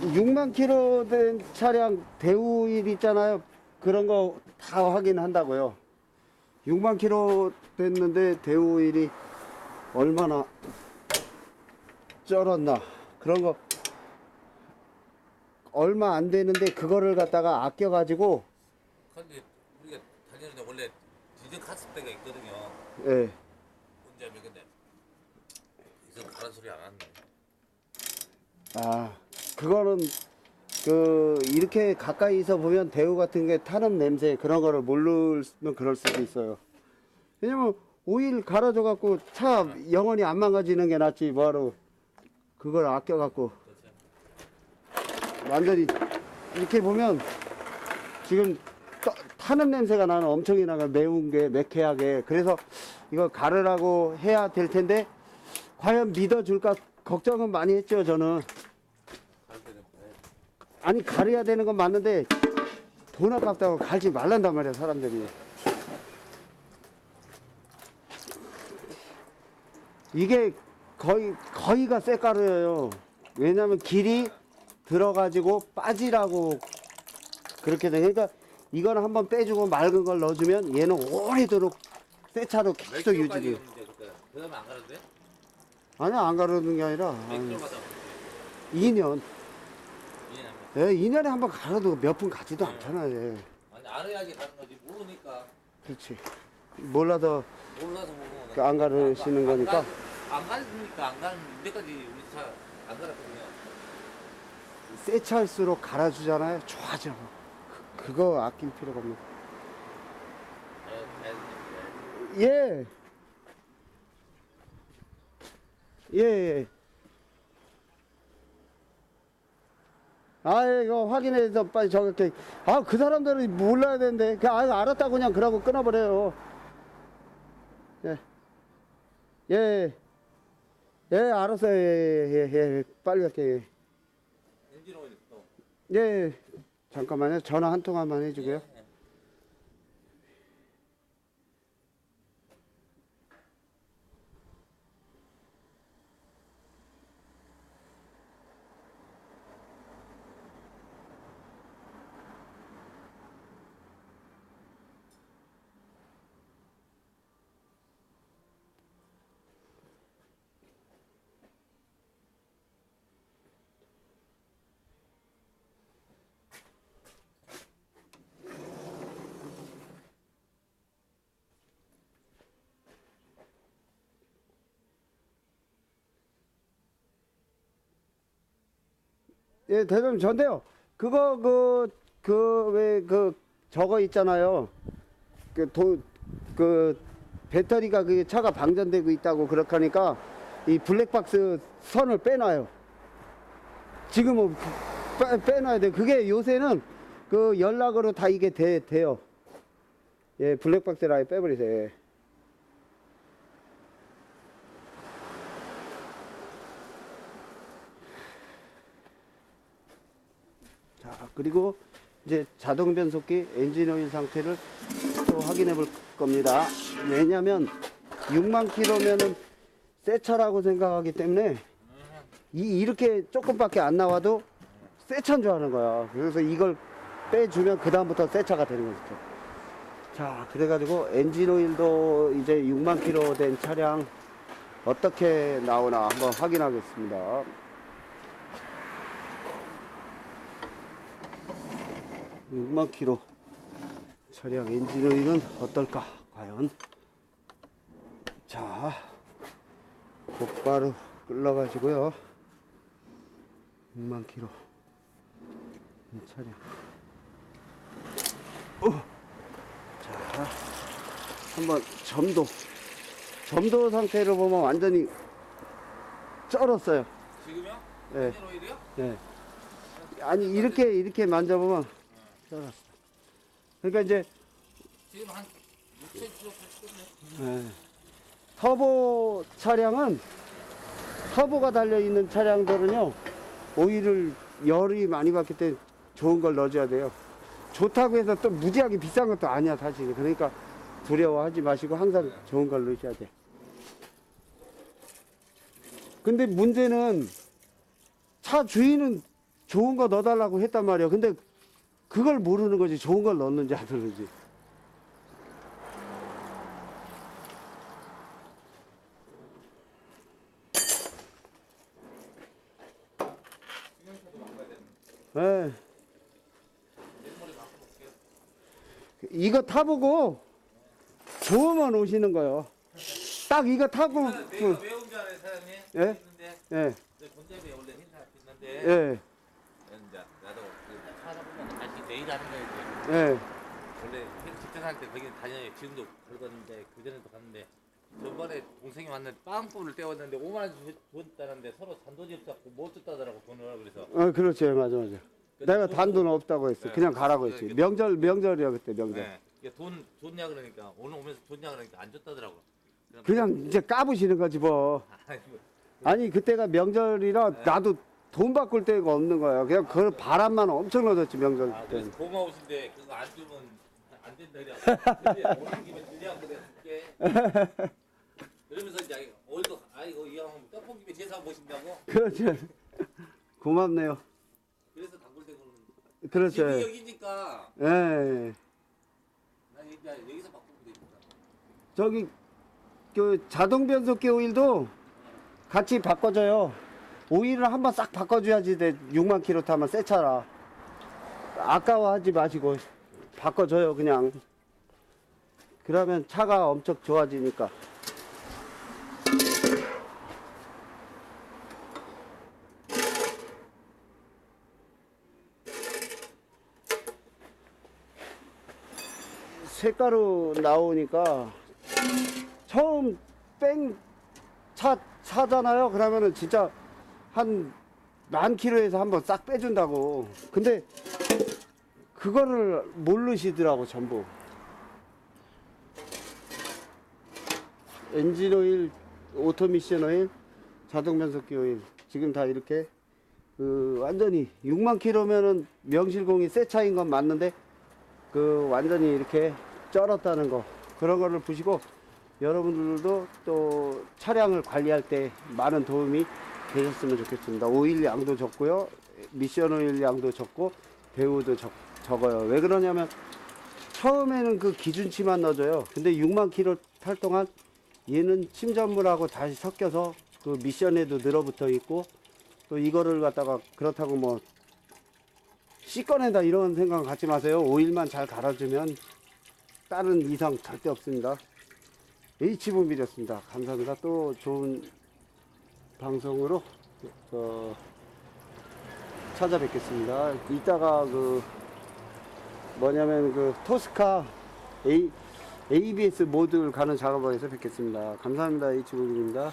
6만 킬로 된 차량 대우일 있잖아요. 그런 거 다 확인한다고요. 6만 킬로 됐는데 대우일이 얼마나 쩔었나 그런 거 얼마 안 되는데 그거를 갖다가 아껴 가지고 근데 우리가 다니는데 원래 디젤 카스대가 있거든요. 예. 언제면 근데 이선 가는 소리 안 하네. 아, 그거는 그 이렇게 가까이서 보면 대우 같은 게 타는 냄새 그런 거를 모르면 그럴 수도 있어요. 왜냐면 오일 갈아줘 갖고 차 영원히 안 망가지는 게 낫지 뭐하러 그걸 아껴 갖고. 완전히 이렇게 보면 지금 떠- 타는 냄새가 나는 엄청이 나가 매운 게 매캐하게 그래서 이거 가르라고 해야 될 텐데 과연 믿어줄까 걱정은 많이 했죠 저는. 아니 가려야 되는 건 맞는데 돈 아깝다고 갈지 말란단 말이야 사람들이. 이게 거의 거의가 쇠가루예요. 왜냐면 길이 들어가지고 빠지라고 그렇게 돼. 그러니까 이거는 한번 빼주고 맑은 걸 넣어주면 얘는 오래도록 새 차로 몇 계속 유지돼. 그다음에 안 가는데? 아니야 안 가르는 게 아니라 몇한 킬로 가다 2년 이해하면 예, 2년에 한번 갈아도 몇 분 가지도 않잖아 예. 아니 알아야지 가는 거지 모르니까 그렇지. 몰라도 몰라서 모르는 그안 가르시는 거니까. 안 가르니까 안 가는 이때까지 우리 차안 갈았거든요. 새 차일수록 갈아주잖아요. 좋아져. 그, 그거 아낄 필요가 없네. 네, 네, 예. 예, 예. 아, 이거 확인해서 빨리 저렇게. 아, 그 사람들은 몰라야 되는데. 그, 아, 알았다고 그냥 그러고 끊어버려요. 예. 예. 예, 알았어요. 예, 예, 예. 예. 빨리 갈게요. 예. 엔진 오일 또. 예, 잠깐만요. 전화 한 통화만 해주고요. 예. 예, 대장님 전데요. 그거 그 그 왜그 저거 있잖아요. 그도그 배터리가 그 차가 방전되고 있다고 그렇게 하니까 이 블랙박스 선을 빼놔요. 지금은 빼, 빼놔야 돼. 그게 요새는 그 연락으로 다 이게 돼, 돼요. 예, 블랙박스를 아예 빼버리세요. 예. 자, 그리고 이제 자동 변속기 엔진 오일 상태를 또 확인해 볼 겁니다. 왜냐면 6만 킬로면은 새 차라고 생각하기 때문에 이, 이렇게 조금밖에 안 나와도 새 차인 줄 아는 거야. 그래서 이걸 빼주면 그다음부터 새 차가 되는 거죠. 자, 그래가지고 엔진 오일도 이제 6만 킬로 된 차량 어떻게 나오나 한번 확인하겠습니다. 6만 킬로 차량 엔진 오일은 어떨까 과연 자 곧바로 끌러 가지고요 6만 킬로 이 차량 어. 자 한번 점도 점도 상태를 보면 완전히 쩔었어요 지금요? 네. 엔진 오일이요? 네. 아니 이렇게 이렇게 만져보면 쩔었어 그러니까 이제 지금 한 6cm 정도 찍었네. 네. 터보 차량은 터보가 달려 있는 차량들은요 오일을 열이 많이 받기 때문에 좋은 걸 넣어줘야 돼요. 좋다고 해서 또 무지하게 비싼 것도 아니야 사실. 그러니까 두려워하지 마시고 항상 좋은 걸 넣으셔야 돼. 근데 문제는 차 주인은 좋은 거 넣어달라고 했단 말이야. 근데 그걸 모르는 거지. 좋은 걸 넣는지 안 넣는지. 예. 이거 타보고 좋으면 오시는 거요. 딱 이거 타고 내가 그, 왜온줄 알아요 사장님? 예? 있는데 예, 예, 그 하다 내일 하는 이제. 예. 원래 직장 할때 거기 다녀요. 지금도 걸었는데 그 전에도 갔는데 저번에 동생이 왔는데 빵꾸를 떼었는데 5만 원 주- 줬다는데 서로 잔돈이 없다고 못 줬다더라고 돈을 그래서 어, 그렇지, 맞아, 맞아. 내가 단돈 없다고 했어. 네. 그냥 가라고 했지. 네. 명절, 명절이야 그때 명절. 네. 이게 돈 줬냐 그러니까 오늘 오면서 줬냐 그러니까 안 줬다더라고. 그냥 이제 까부시는 거지 뭐. 아이고, 아니 그때가 명절이라 네. 나도 돈 바꿀 데가 없는 거야. 그냥 그 바람만 엄청 넣었지 명절 아, 때. 그래서 고마우신데 그거 안 주면 안 된다 그래. 근데 오는 김에 들려 그래 줄게. 그러면서 이제 어디도 아이고 이형 떡볶이 제사 보신다고 그렇지. 고맙네요. 그래서 단골대고 그렇죠. 집이 여기니까 예. 나 이제 여기서 바꾸면 되니까. 저기 그 자동 변속기 오일도 같이 바꿔줘요. 오일을 한번 싹 바꿔줘야지 돼. 6만 킬로 타면 새 차라. 아까워하지 마시고 바꿔줘요 그냥. 그러면 차가 엄청 좋아지니까. 색가루 나오니까 처음 뺑 차 사잖아요. 그러면은 진짜 한 만 킬로에서 한번 싹 빼준다고. 근데 그거를 모르시더라고 전부. 엔진 오일, 오토미션 오일, 자동 변속기 오일 지금 다 이렇게 그 완전히 6만 킬로면은 명실공히 새 차인 건 맞는데 그 완전히 이렇게 쩔었다는 거 그런 거를 보시고 여러분들도 또 차량을 관리할 때 많은 도움이 되셨으면 좋겠습니다. 오일 양도 적고요. 미션 오일 양도 적고 배우도 적, 적어요. 왜 그러냐면 처음에는 그 기준치만 넣어줘요. 근데 6만 킬로 탈 동안 얘는 침전물하고 다시 섞여서 그 미션에도 늘어붙어 있고 또 이거를 갖다가 그렇다고 뭐 씻어낸다 이런 생각 갖지 마세요. 오일만 잘 갈아주면 다른 이상 절대 없습니다. H붐이었습니다. 감사합니다. 또 좋은 방송으로 어, 찾아뵙겠습니다. 이따가 그 뭐냐면 그 토스카 A, ABS 모듈 가는 작업을 해서 뵙겠습니다. 감사합니다. H붐입니다.